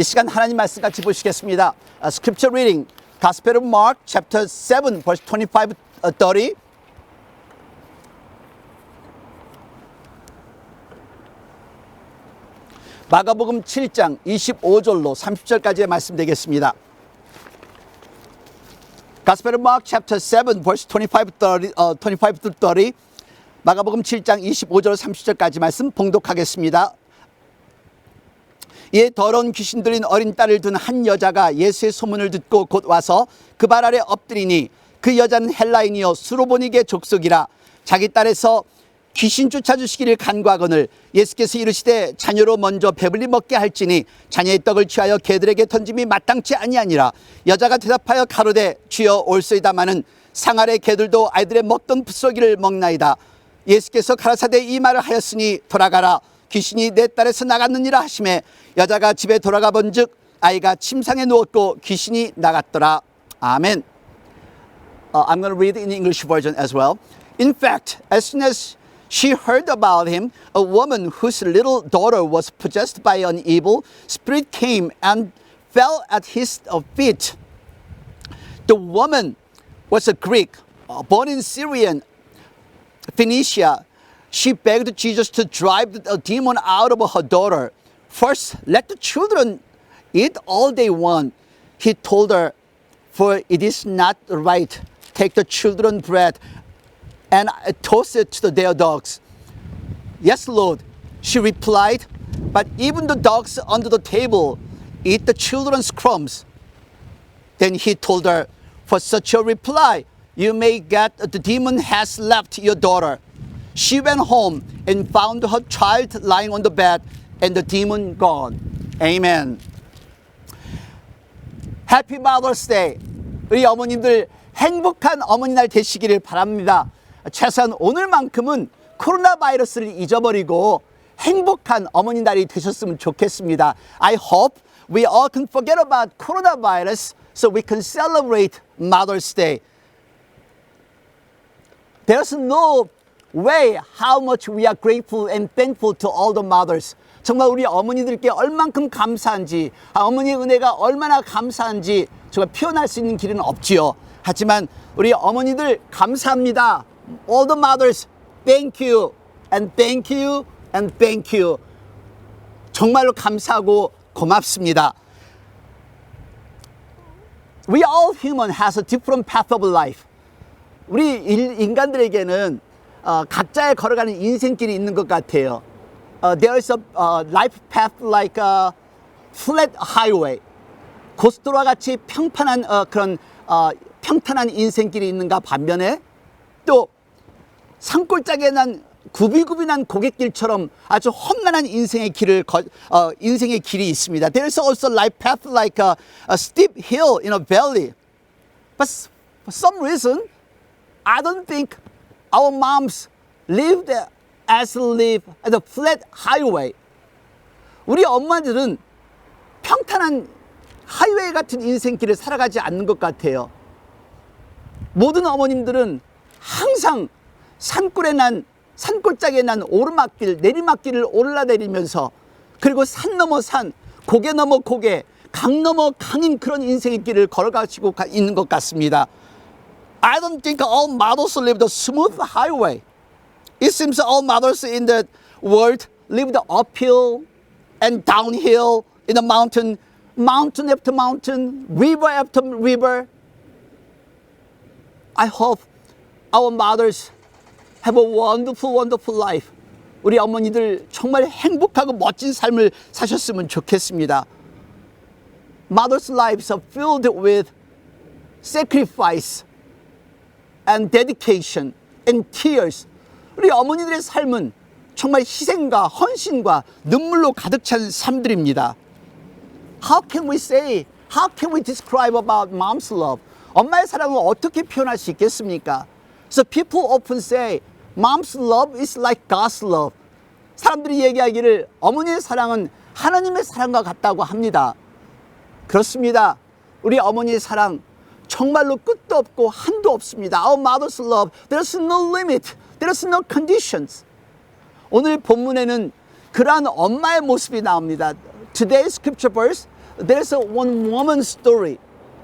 이 시간 하나님 말씀 같이 보시겠습니다. Uh, scripture reading, Gospel of Mark, chapter 7, verse 25, uh, 30. 마가복음 7장 25절로 30절까지의 말씀 되겠습니다. Gospel of Mark chapter 7 verse 25 30, 어, 25 to 30 마가복음 7장 25절 30절까지 말씀 봉독하겠습니다. 이에 더러운 귀신 들린 어린 딸을 둔 한 여자가 예수의 소문을 듣고 곧 와서 그 발 아래 엎드리니 그 여자는 헬라인이요 수로보니게 족속이라 자기 딸에서 귀신 쫓아주시기를 간구하거늘 예수께서 이르시되 자녀로 먼저 배불리 먹게 할지니 자녀의 떡을 취하여 개들에게 던짐이 마땅치 아니하니라. 여자가 대답하여 가로되 주여 올소이다마는 상아래 개들도 아이들의 먹던 풋소기를 먹나이다. 예수께서 가라사대 이 말을 하였으니 돌아가라 귀신이 내 딸에서 나갔느니라 하심에 여자가 집에 돌아가 본즉 아이가 침상에 누웠고 귀신이 나갔더라 아멘 Uh, I'm going to read in English version as well. In fact, as soon as she heard about him, a woman whose little daughter was possessed by an evil spirit came and fell at his uh, feet. The woman was a Greek, uh, born in Syrian Phoenicia. She begged Jesus to drive the demon out of her daughter. First, let the children eat all they want. He told her, for it is not right. Take the children bread and toss it to their dogs. Yes, Lord, she replied, but even the dogs under the table eat the children's crumbs. Then he told her, For such a reply, you may get the demon has left your daughter. She went home and found her child lying on the bed and the demon gone. Amen. Happy Mother's Day. 우리 어머님들 행복한 어머니날 되시기를 바랍니다. 최소한 오늘만큼은 코로나 바이러스를 잊어버리고 행복한 어머니날이 되셨으면 좋겠습니다. I hope we all can forget about coronavirus so we can celebrate Mother's Day. There's no way how much we are grateful and thankful to all the mothers. 정말 우리 어머니들께 얼만큼 감사한지, 아, 어머니의 은혜가 얼마나 감사한지 정말 표현할 수 있는 길은 없지요. 하지만 우리 어머니들 감사합니다. All the mothers, thank you, and thank you, and thank you. 정말로 감사하고 고맙습니다. We all human has a different path of life. 우리 일- 인간들에게는 어, 각자의 걸어가는 인생길이 있는 것 같아요. 어, there is a uh, life path like a flat highway. 고속도로와 같이 평판한 어, 그런 어, 평탄한 인생길이 있는가 반면에 또 산골짜기에 난 구비구비 난 고갯길처럼 아주 험난한 인생의 길을 거, 어, 인생의 길이 있습니다. There is also life path like a, a steep hill in a valley. But for some reason, I don't think our moms lived as live at a flat highway. 우리 엄마들은 평탄한 하이웨이 같은 인생길을 살아가지 않는 것 같아요. 모든 어머님들은 항상 산골에 난 산골짜기에 난 오르막길 내리막길을 올라내리면서 그리고 산 넘어 산 고개 넘어 고개 강 넘어 강인 그런 인생의 길을 걸어가시고 가- 있는 것 같습니다. I don't think all mothers live the smooth highway. It seems all mothers in the world live the uphill and downhill in the mountain, mountain after mountain, river after river. I hope our mothers have a wonderful, wonderful life. 우리 어머니들 정말 행복하고 멋진 삶을 사셨으면 좋겠습니다. Mothers' lives are filled with sacrifice And dedication and tears. 우리 어머니들의 삶은 정말 희생과 헌신과 눈물로 가득 찬 삶들입니다. How can we say, how can we describe about mom's love? 엄마의 사랑을 어떻게 표현할 수 있겠습니까? So people often say, mom's love is like God's love. 사람들이 얘기하기를 어머니의 사랑은 하나님의 사랑과 같다고 합니다. 그렇습니다. 우리 어머니의 사랑 정말로 끝도 없고 한도 없습니다. Our mother's love, there's no limit, there's no conditions. 오늘 본문에는 그러한 엄마의 모습이 나옵니다. Today's scripture verse, there's one woman story,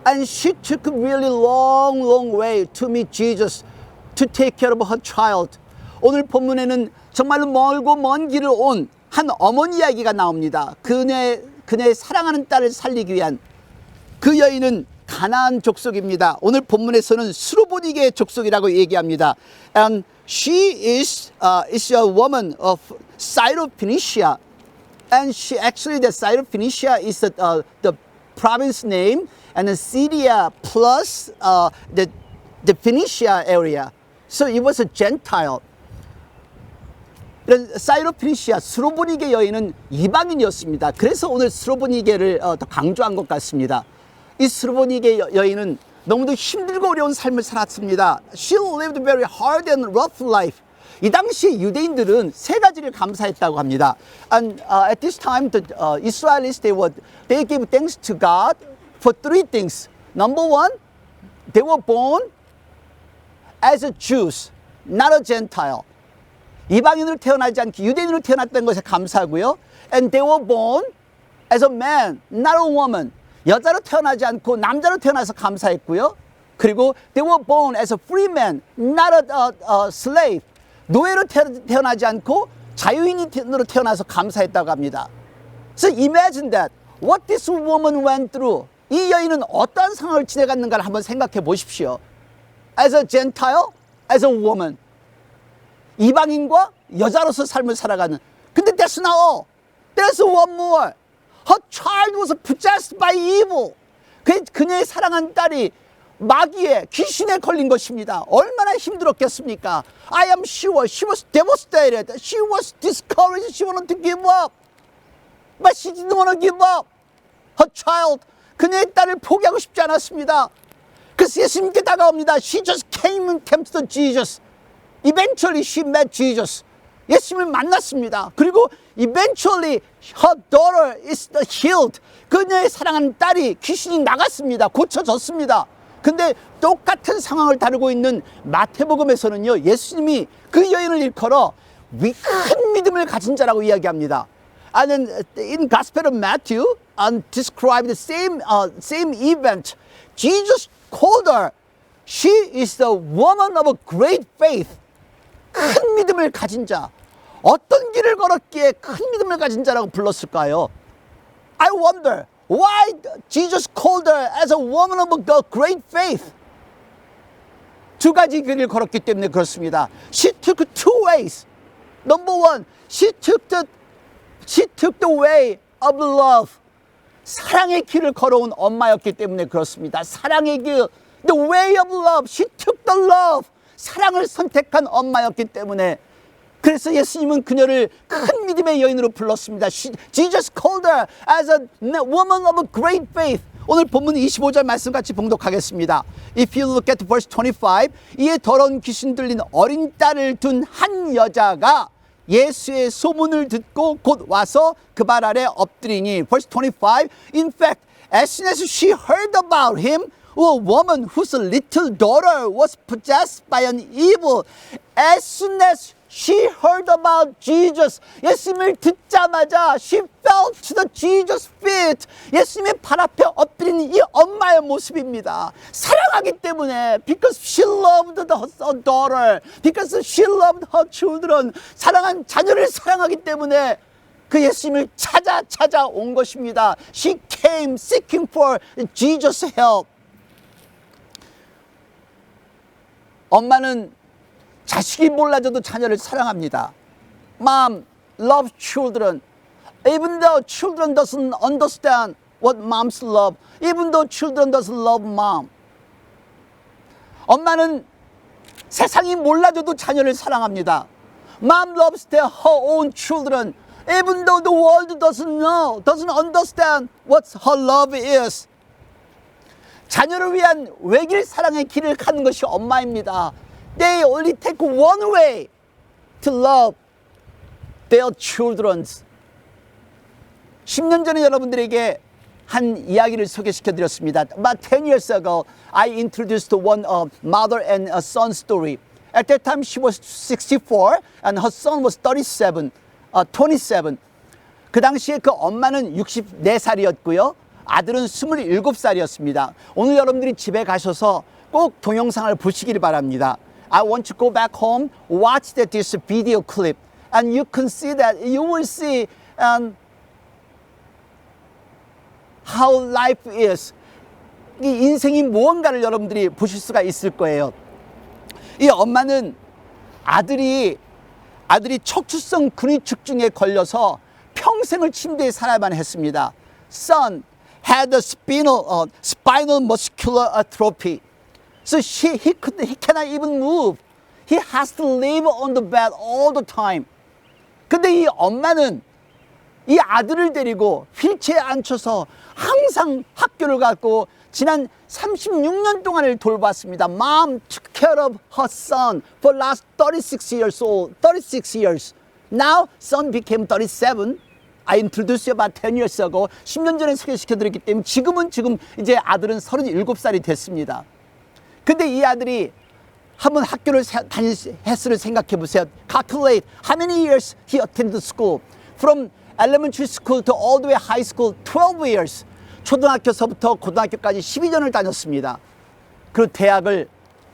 and she took a really long, long way to meet Jesus to take care of her child. 오늘 본문에는 정말로 멀고 먼 길을 온 한 어머니 이야기가 나옵니다. 그녀의 그녀의 사랑하는 딸을 살리기 위한 그 여인은 가나안 족속입니다. 오늘 본문에서는 수로보니게 족속이라고 얘기합니다. And she is uh, is a woman of Syrophoenicia, and she actually the Syrophoenicia is the, uh, the province name, and the Syria plus uh, the the Phoenicia area. So it was a Gentile. 이런 사이로피니시아 스로보니게 여인은 이방인이었습니다. 그래서 오늘 스로보니게를 어, 더 강조한 것 같습니다. 이 스로보니게 여- 여인은 너무도 힘들고 어려운 삶을 살았습니다. She lived very hard and rough life. 이 당시에 유대인들은 세 가지를 감사했다고 합니다. And uh, at this time, the uh, Israelis they were they gave thanks to God for three things. Number one, they were born as a Jews, not a Gentile. 이방인으로 태어나지 않고 유대인으로 태어났다는 것에 감사하고요. And they were born as a man, not a woman. 여자로 태어나지 않고 남자로 태어나서 감사했고요. 그리고 they were born as a free man, not a, a, a slave. 노예로 태- 태어나지 않고 자유인으로 태어나서 감사했다고 합니다. So imagine that what this woman went through. 이 여인은 어떠한 상황을 지내갔는가를 한번 생각해 보십시오. As a Gentile, as a woman. 이방인과 여자로서 삶을 살아가는. 근데 that's not all. There's one more. Her child was possessed by evil. 그, 그녀의 사랑한 딸이 마귀의 귀신에 걸린 것입니다. 얼마나 힘들었겠습니까? I am sure she was devastated. She was discouraged. She wanted to give up. But she didn't want to give up. Her child. 그녀의 딸을 포기하고 싶지 않았습니다. 그래서 예수님께 다가옵니다. She just came and came to Jesus. Eventually she met Jesus. 예수님을 만났습니다. 그리고 eventually her daughter is healed. 그녀의 사랑하는 딸이 귀신이 나갔습니다. 고쳐졌습니다. 근데 똑같은 상황을 다루고 있는 마태복음에서는요. 예수님이 그 여인을 일컬어 위- 큰 믿음을 가진 자라고 이야기합니다. And then in Gospel of Matthew, and describe the same uh, same event. Jesus called her. She is the woman of a great faith. 큰 믿음을 가진 자. 어떤 길을 걸었기에 큰 믿음을 가진 자라고 불렀을까요? I wonder why Jesus called her as a woman of a great faith. 두 가지 길을 걸었기 때문에 그렇습니다. She took two ways. Number one, she took the she took the way of love. 사랑의 길을 걸어온 엄마였기 때문에 그렇습니다. 사랑의 길, the way of love. She took the love. 사랑을 선택한 엄마였기 때문에 그래서 예수님은 그녀를 큰 믿음의 여인으로 불렀습니다. She, Jesus called her as a woman of a great faith. 오늘 본문 25절 말씀 같이 봉독하겠습니다. If you look at verse 25, 이에 더러운 귀신 들린 어린 딸을 둔 한 여자가 예수의 소문을 듣고 곧 와서 그 발 아래 엎드리니 verse 25 In fact as soon as she heard about him a woman whose little daughter was possessed by an evil as soon as she heard about Jesus 예수님을 듣자마자 she fell to the Jesus feet 예수님의 발 앞에 엎드린 이 엄마의 모습입니다 사랑하기 때문에 because she loved the, her daughter because she loved her children 사랑한 자녀를 사랑하기 때문에 그 예수님을 찾아 찾아온 것입니다 she came seeking for Jesus help 엄마는 자식이 몰라줘도 자녀를 사랑합니다. Mom loves children. Even though children doesn't understand what moms love. Even though children doesn't love mom. 엄마는 세상이 몰라줘도 자녀를 사랑합니다. Mom loves their her own children. Even though the world doesn't know, doesn't understand what her love is. 자녀를 위한 외길 사랑의 길을 가는 것이 엄마입니다. They only take one way to love their children. 10년 전에 여러분들에게 한 이야기를 소개시켜 드렸습니다. About 10 years ago, I introduced one uh, mother and a son story. At that time, she was 64 and her son was 37, uh, 27. 그 당시에 그 엄마는 64살이었고요. 아들은 27살이었습니다. 오늘 여러분들이 집에 가셔서 꼭 동영상을 보시길 바랍니다. I want to go back home, watch that this video clip, and you can see that you will see um, how life is. 이 인생이 무언가를 여러분들이 보실 수가 있을 거예요. 이 엄마는 아들이 아들이 척추성 근위축증에 걸려서 평생을 침대에 살아야만 했습니다. Son had a spinal uh, spinal muscular atrophy. So she, he could he cannot even move. He has to live on the bed all the time. 근데 이 엄마는 이 아들을 데리고 휠체어에 앉혀서 항상 학교를 갔고 지난 36년 동안을 돌봤습니다. Mom took care of her son for last 36 years old, 36 years. Now son became 37. I introduced you about 10 years ago. 10년 전에 소개시켜 드렸기 때문에 지금은 지금 이제 아들은 37살이 됐습니다. 근데 이 아들이 한번 학교를 세- 다닐 횟수를 생각해 보세요. Calculate how many years he attended school. From elementary school to all the way high school, 12 years. 초등학교서부터 고등학교까지 12년을 다녔습니다. 그리고 대학을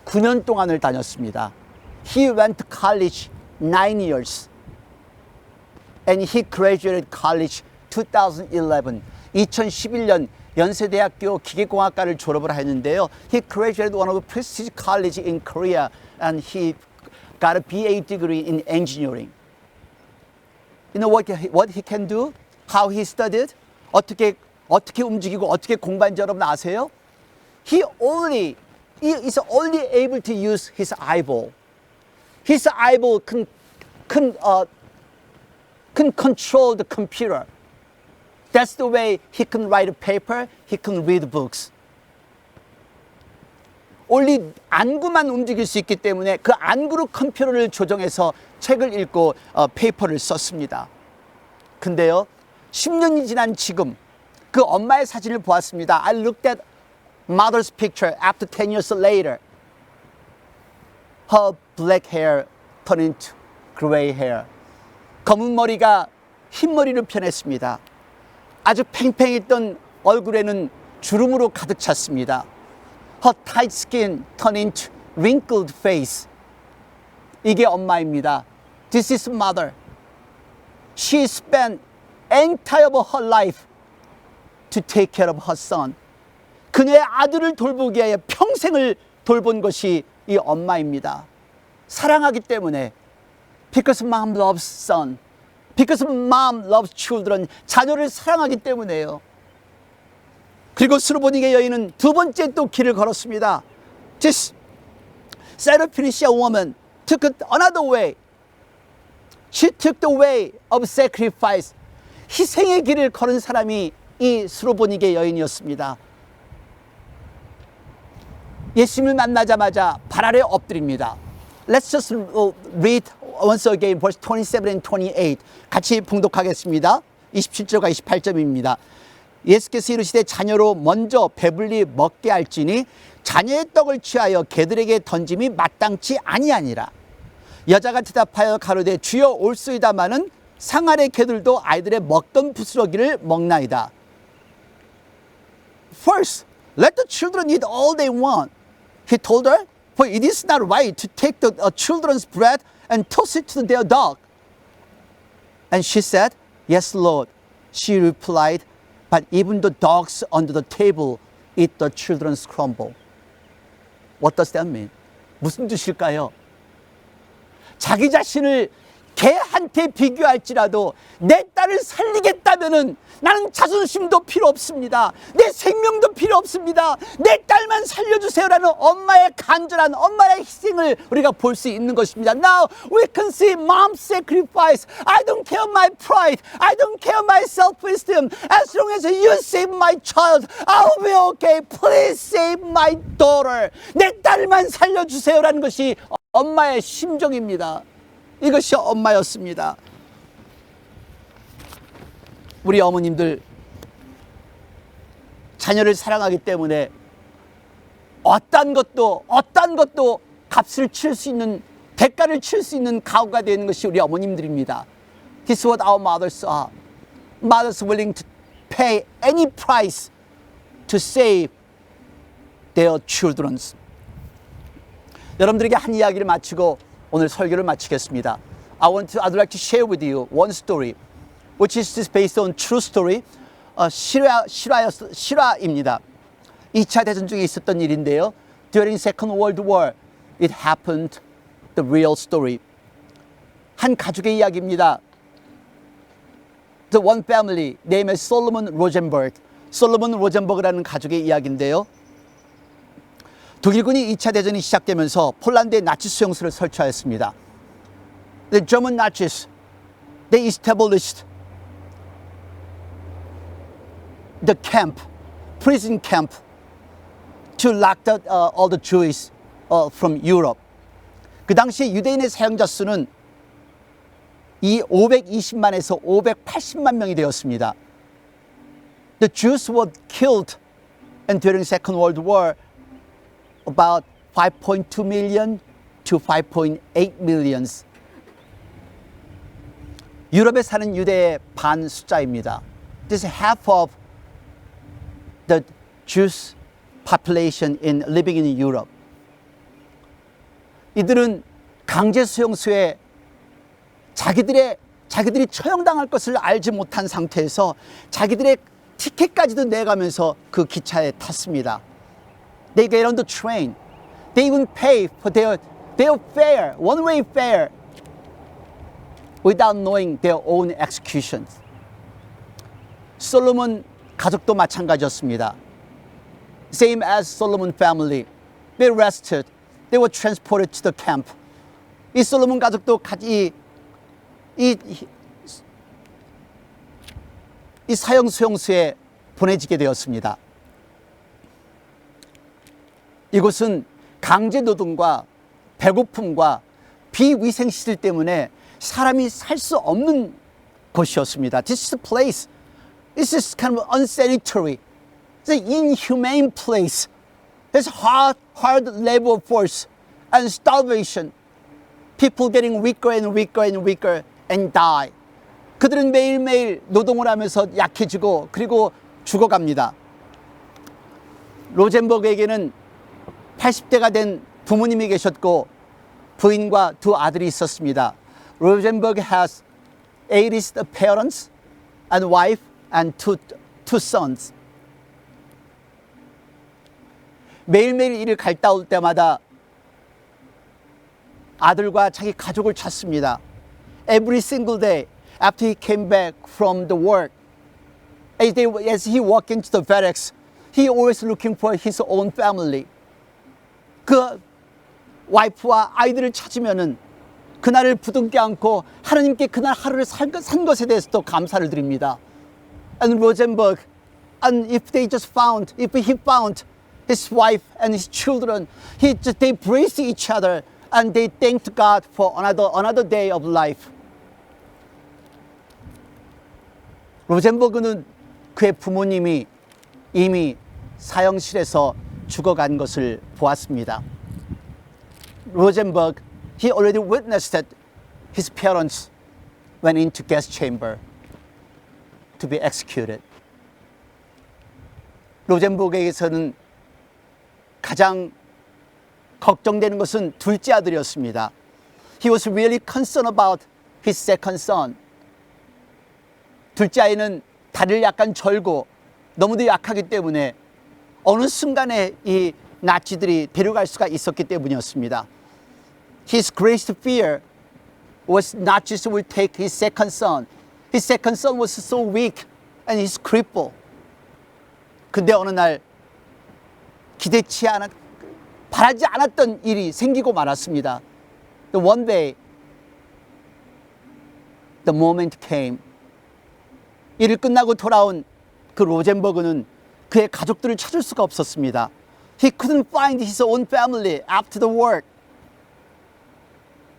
9년 동안을 다녔습니다. He went to college 9 years. And he graduated college 2011. 2011년 연세대학교 기계공학과를 졸업을 했는데요. He graduated one of the prestigious college in Korea and he got a BA degree in engineering. You know what he, what he can do? How he studied? 어떻게 어떻게 움직이고 어떻게 공부한지 여러분 아세요? He only he is only able to use his eyeball. His eyeball can can uh, can control the computer. That's the way he can write a paper, he can read books. only 안구만 움직일 수 있기 때문에 그 안구로 컴퓨터를 조정해서 책을 읽고 어, 페이퍼를 썼습니다. 근데요, 10년이 지난 지금 그 엄마의 사진을 보았습니다. I looked at mother's picture after 10 years later. Her black hair turned into gray hair. 검은 머리가 흰 머리로 변했습니다. 아주 팽팽했던 얼굴에는 주름으로 가득 찼습니다. Her tight skin turned into wrinkled face. 이게 엄마입니다. This is mother. She spent entire her life to take care of her son. 그녀의 아들을 돌보기 위해 평생을 돌본 것이 이 엄마입니다. 사랑하기 때문에 because mom loves son. Because mom loves children. 자녀를 사랑하기 때문에요. 그리고 스로보닉의 여인은 두 번째 또 길을 걸었습니다. This Syrophoenician woman took another way. She took the way of sacrifice. 희생의 길을 걸은 사람이 이 스로보닉의 여인이었습니다. 예수님을 만나자마자 발 아래 엎드립니다. Let's just read once again verse 27 and 28. 같이 봉독하겠습니다. 27절과 28절입니다. 예수께서 이르시되 자녀로 먼저 배불리 먹게 할지니 자녀의 떡을 취하여 개들에게 던짐이 마땅치 아니하니라. 여자가 대답하여 가로되 주여 올소이다마는 상아의 개들도 아이들의 먹던 부스러기를 먹나이다. First, let the children eat all they want. He told her, for it is not right to take the uh, children's bread and toss it to their dog. And she said, Yes, Lord. She replied, But even the dogs under the table eat the children's crumble. What does that mean? 무슨 뜻일까요? 자기 자신을 개한테 비교할지라도 내 딸을 살리겠다면은 나는 자존심도 필요 없습니다. 내 생명도 필요 없습니다. 내 딸만 살려주세요라는 엄마의 간절한 엄마의 희생을 우리가 볼 수 있는 것입니다. Now we can see mom's sacrifice. I don't care my pride. I don't care my self-esteem. As long as you save my child, I'll be okay. Please save my daughter. 내 딸만 살려주세요라는 것이 엄마의 심정입니다. 이것이 엄마였습니다. 우리 어머님들 자녀를 사랑하기 때문에 어떤 것도 어떤 것도 값을 칠 수 있는 대가를 칠 수 있는 가오가 되는 것이 우리 어머님들입니다. This is what our mothers are. Mothers willing to pay any price to save their children. 여러분들에게 한 이야기를 마치고 오늘 설교를 마치겠습니다. I want to, I'd like to share with you one story, which is based on true story. 어, 실화, 실화, 실화입니다. 2차 대전 중에 있었던 일인데요. During Second World War, it happened. The real story. 한 가족의 이야기입니다. The one family named Solomon Rosenberg. 솔로몬 로젠버그라는 가족의 이야기인데요. 독일군이 2차 대전이 시작되면서 폴란드에 나치 수용소를 설치하였습니다. The German Nazis they established the camp, prison camp, to lock out uh, all the Jews uh, from Europe. 그 당시에 유대인의 사용자 수는 이 520만에서 580만 명이 되었습니다. The Jews were killed and during Second World War about 5.2 million to 5.8 millions. 유럽에 사는 유대의 반 숫자입니다. This is half of the Jews population in living in Europe. 이들은 강제 수용소에 자기들의 자기들이 처형당할 것을 알지 못한 상태에서 자기들의 티켓까지도 내가면서 그 기차에 탔습니다. They get on the train. They even pay for their their fare, one-way fare, without knowing their own executions. 솔로몬 가족도 마찬가지였습니다. Same as Solomon family. They arrested. They were transported to the camp. 이 솔로몬 가족도 이, 이, 이 사형 수용소에 보내지게 되었습니다. 이곳은 강제 노동과 배고픔과 비위생 시설 때문에 사람이 살 수 없는 곳이었습니다. This place. This is kind of unsanitary. It's an inhumane place. There's hard, hard labor force and starvation. People getting weaker and weaker and weaker and die. 그들은 매일매일 노동을 하면서 약해지고 그리고 죽어갑니다. 로젠버그에게는 80대가 된 부모님이 계셨고 부인과 두 아들이 있었습니다. 로젠버그 has 80 parents and wife and two, two sons. 매일매일 일을 갔다 올 때마다 아들과 자기 가족을 찾습니다. Every single day after he came back from the work, as, they, as he walked into the barracks, he always looking for his own family. 그 와이프와 아이들을 찾으면은 그날을 부둥켜 안고 하나님께 그날 하루를 산, 것에 대해서도 감사를 드립니다. And Rosenberg, and if they just found, if he found his wife and his children, he just, they praised each other and they thanked God for another, another day of life. 로젠버그는 그의 부모님이 이미 사형실에서 죽어간 것을 보았습니다. 로젠버그, he already witnessed that his parents went into gas chamber to be executed. 로젠버그에게서는 가장 걱정되는 것은 둘째 아들이었습니다. He was really concerned about his second son. 둘째 아이는 다리를 약간 절고 너무도 약하기 때문에 어느 순간에 이 나치들이 데려갈 수가 있었기 때문이었습니다. His greatest fear was Nazis will take his second son. His second son was so weak and he's crippled. 근데 어느 날 기대치 않았, 바라지 않았던 일이 생기고 말았습니다. The one day, the moment came. 일을 끝나고 돌아온 그 로젠버그는 그의 가족들을 찾을 수가 없었습니다. He couldn't find his own family after the work.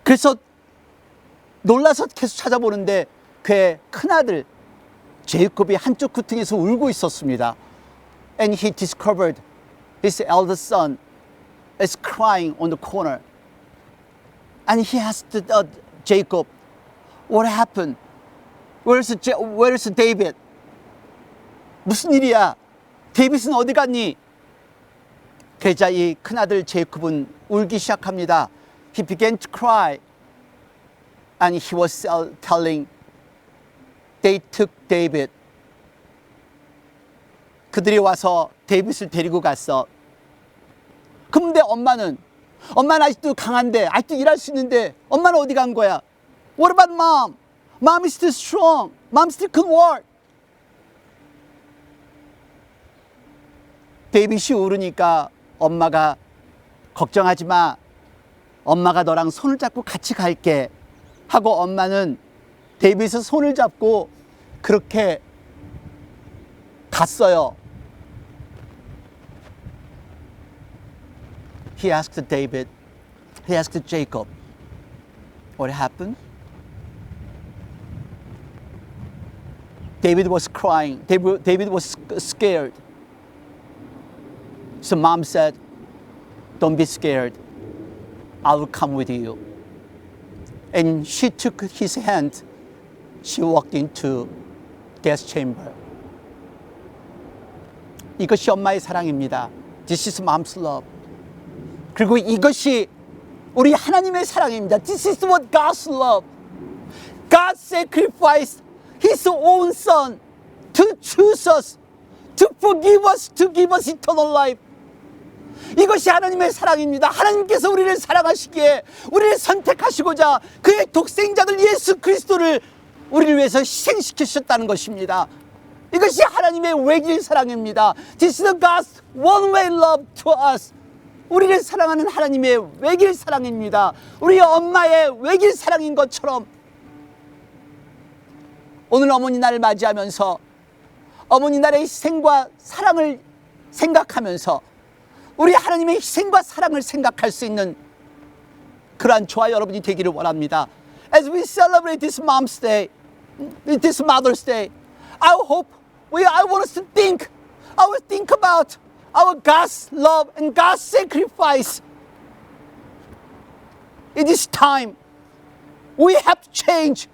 그래서 놀라서 계속 찾아보는데 그의 큰아들 제이콥이 한쪽 구퉁에서 울고 있었습니다. And he discovered his eldest son is crying on the corner. And he asked uh, Jacob, What happened? Where's, where's David? 무슨 일이야? 데이빗은 어디 갔니? 그러자 이 큰아들 제이콥은 울기 시작합니다. He began to cry. And he was telling, they took David. 그들이 와서 데이빗을 데리고 갔어. 근데 엄마는 엄마는 아직도 강한데 아직도 일할 수 있는데 엄마는 어디 간 거야? What about mom? Mom is still strong. Mom still can work. 데이빗이 울으니까 엄마가 걱정하지 마. 엄마가 너랑 손을 잡고 같이 갈게. 하고 엄마는 데이빗의 손을 잡고 그렇게 갔어요. He asked David, he asked Jacob, what happened? David was crying. David, David was scared. So mom said, Don't be scared. I will come with you. And she took his hand. She walked into gas chamber. 이것이 엄마의 사랑입니다. This is mom's love. 그리고 이것이 우리 하나님의 사랑입니다. This is what God's love. God sacrificed His own Son to choose us, to forgive us, to give us eternal life. 이것이 하나님의 사랑입니다. 하나님께서 우리를 사랑하시기에 우리를 선택하시고자 그의 독생자들 예수 그리스도를 우리를 위해서 희생시키셨다는 것입니다. 이것이 하나님의 외길 사랑입니다. This is God's one-way love to us. 우리를 사랑하는 하나님의 외길 사랑입니다. 우리 엄마의 외길 사랑인 것처럼 오늘 어머니 날을 맞이하면서 어머니 날의 희생과 사랑을 생각하면서 우리 하나님의 희생과 사랑을 생각할 수 있는 그러한 저와 여러분이 되기를 원합니다. As we celebrate this Mom's Day, this Mother's Day, I hope we, I want us to think, I will think about our God's love and God's sacrifice. It is time. We have to change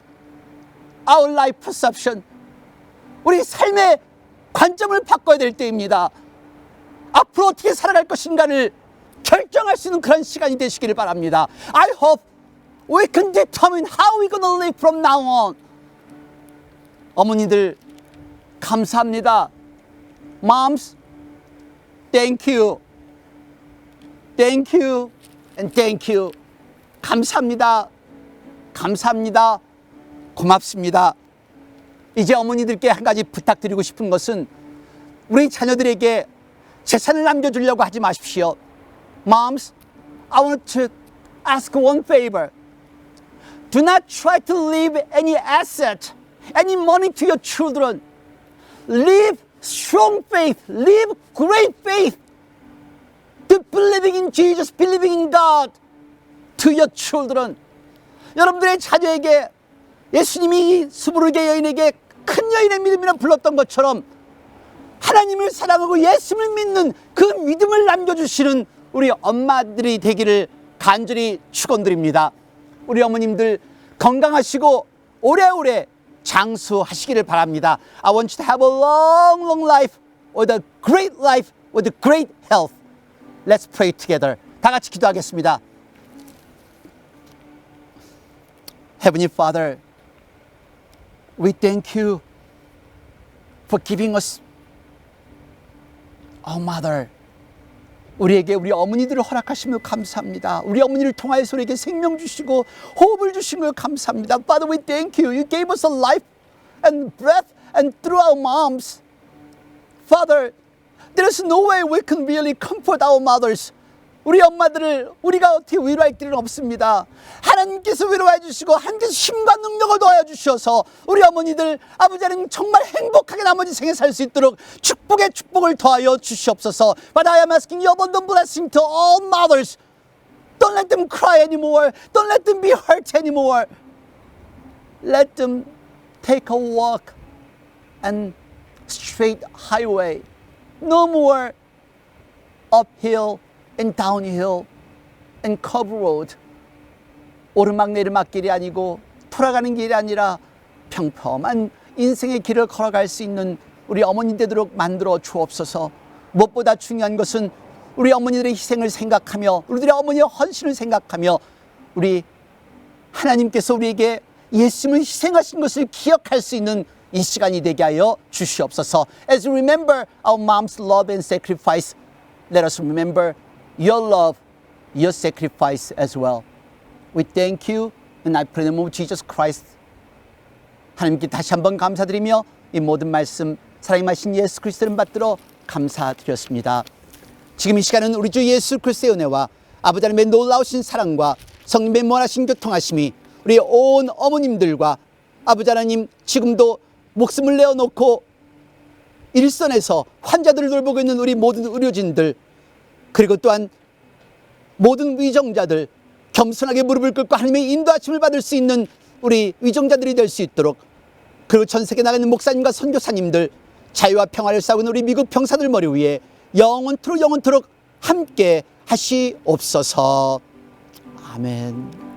our life perception. 우리 삶의 관점을 바꿔야 될 때입니다. 앞으로 어떻게 살아갈 것인가를 결정할 수 있는 그런 시간이 되시기를 바랍니다. I hope we can determine how we're gonna live from now on. 어머니들 감사합니다. Moms, thank you. Thank you and thank you. 감사합니다. 감사합니다. 고맙습니다. 이제 어머니들께 한 가지 부탁드리고 싶은 것은 우리 자녀들에게 재산을 남겨주려고 하지 마십시오. Moms, I want to ask one favor. Do not try to leave any asset, any money to your children. Live strong faith, live great faith. To believing in Jesus, believing in God to your children. 여러분들의 자녀에게 예수님이 수부르게 여인에게 큰 여인의 믿음이라 불렀던 것처럼 하나님을 사랑하고 예수를 믿는 그 믿음을 남겨주시는 우리 엄마들이 되기를 간절히 축원드립니다. 우리 어머님들 건강하시고 오래오래 장수하시기를 바랍니다. I want you to have a long, long life with a great life with a great health. Let's pray together. 다 같이 기도하겠습니다. Heavenly Father, we thank you for giving us our mother. 우리에게 우리 어머니들을 허락하시며 감사합니다. 우리 어머니를 통하여서 우리에게 생명 주시고 호흡을 주신 걸 감사합니다. Father, we thank you. You gave us a life and breath and through our moms. Father, there is no way we can really comfort our mothers. 우리 엄마들을 우리가 어떻게 위로할 길은 없습니다. 하나님께서 위로해 주시고 하나님께서 힘과 능력을 더하여 주셔서 우리 어머니들 아버지는 정말 행복하게 나머지 생에 살 수 있도록 축복의 축복을 더하여 주시옵소서. But I am asking you abundant blessing to all mothers. Don't let them cry anymore. Don't let them be hurt anymore. Let them take a walk and straight highway. No more uphill and downhill and curve road. 오르막 내리막 길이 아니고 돌아가는 길이 아니라 평범한 인생의 길을 걸어갈 수 있는 우리 어머니 되도록 만들어 주옵소서. 무엇보다 중요한 것은 우리 어머니들의 희생을 생각하며 우리들의 어머니의 헌신을 생각하며 우리 하나님께서 우리에게 예수님을 희생하신 것을 기억할 수 있는 이 시간이 되게 하여 주시옵소서. As we remember our mom's love and sacrifice, let us remember your love, your sacrifice as well. We thank you in the name of Jesus Christ. 하나님께 다시 한번 감사드리며 이 모든 말씀 사랑이 마신 예수 그리스도를 받들어 감사드렸습니다. 지금 이 시간은 우리 주 예수 그리스도의 은혜와 아버지 하나님의 놀라우신 사랑과 성님의 무한하신 교통하심이 우리 온 어머님들과 아버지 하나님 지금도 목숨을 내어놓고 일선에서 환자들을 돌보고 있는 우리 모든 의료진들 그리고 또한 모든 위정자들 겸손하게 무릎을 꿇고 하나님의 인도하심을 받을 수 있는 우리 위정자들이 될 수 있도록 그리고 전 세계 나가 있는 목사님과 선교사님들 자유와 평화를 싸우는 우리 미국 병사들 머리 위에 영원토록 영원토록 함께 하시옵소서 아멘.